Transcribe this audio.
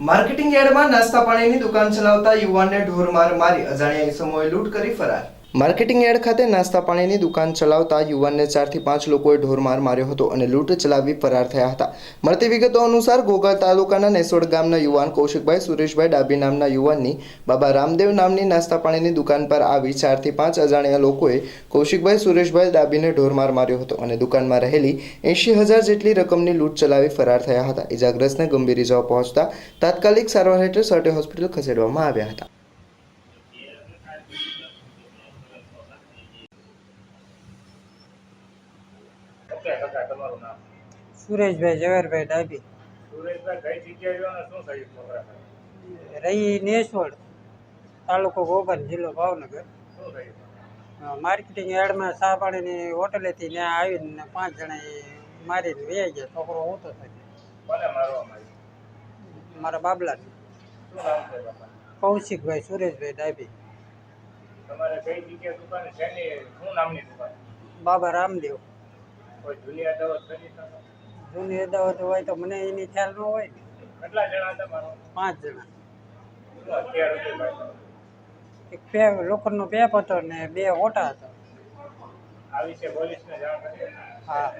Marketing યાર્ડમાં નાસ્તા પાણીની દુકાન ચલાવતા યુવાનને ઢોરમાર મારી અજાણ્યા ઇસમોએ લૂંટ કરી ફરાર. માર્કેટિંગ યાર્ડ ખાતે નાસ્તા પાણીની દુકાન ચલાવતા યુવાનને ચારથી પાંચ લોકોએ ઢોરમાર માર્યો હતો અને લૂંટ ચલાવી ફરાર થયા હતા. મળતી વિગતો અનુસાર ઘોઘા તાલુકાના નેસોડ ગામના યુવાન કૌશિકભાઈ, સુરેશભાઈ ડાબી નામના યુવાનની બાબા રામદેવ નામની નાસ્તા પાણીની દુકાન પર આવી ચારથી પાંચ અજાણ્યા લોકોએ કૌશિકભાઈ, સુરેશભાઈ ડાબીને ઢોરમાર માર્યો હતો અને દુકાનમાં રહેલી એંશી હજાર જેટલી રકમની લૂંટ ચલાવી ફરાર થયા હતા. ઇજાગ્રસ્તને ગંભીર ઇજાઓ પહોંચતા તાત્કાલિક સારવાર હેઠળ સર્ટે હોસ્પિટલ ખસેડવામાં આવ્યા હતા. ઓકે કાકા તમારું નામ? સુરેશભાઈ ઝવેરભાઈ ડાબી. સુરેશભાઈ કઈ જગ્યાએ ને શું થયું છોકરા રહી નેસોડ તાલુકો ગોગન જિલ્લો ભાવનગર. શું થયું માર્કેટિંગ યાર્ડમાં ચા પાણીની હોટલેથી ત્યાં આવીને પાંચ જણા મારીને વહી ગયા છોકરો હું થયો કોને મારવામાં મારા બાબલાને. છે કૌશિકભાઈ સુરેશભાઈ ડાબી. બાબા રામદેવ. જૂની અદાવત કરી તમે જૂની અદાવત હોય તો મને એની ખ્યાલ ન હોય. કેટલા જણા તમારો? પાંચ જણા. એક પે લોખંડનો પેપ હતો ને બે ઓટા હતા. આ વિશે પોલીસને જાણ કરી. હા.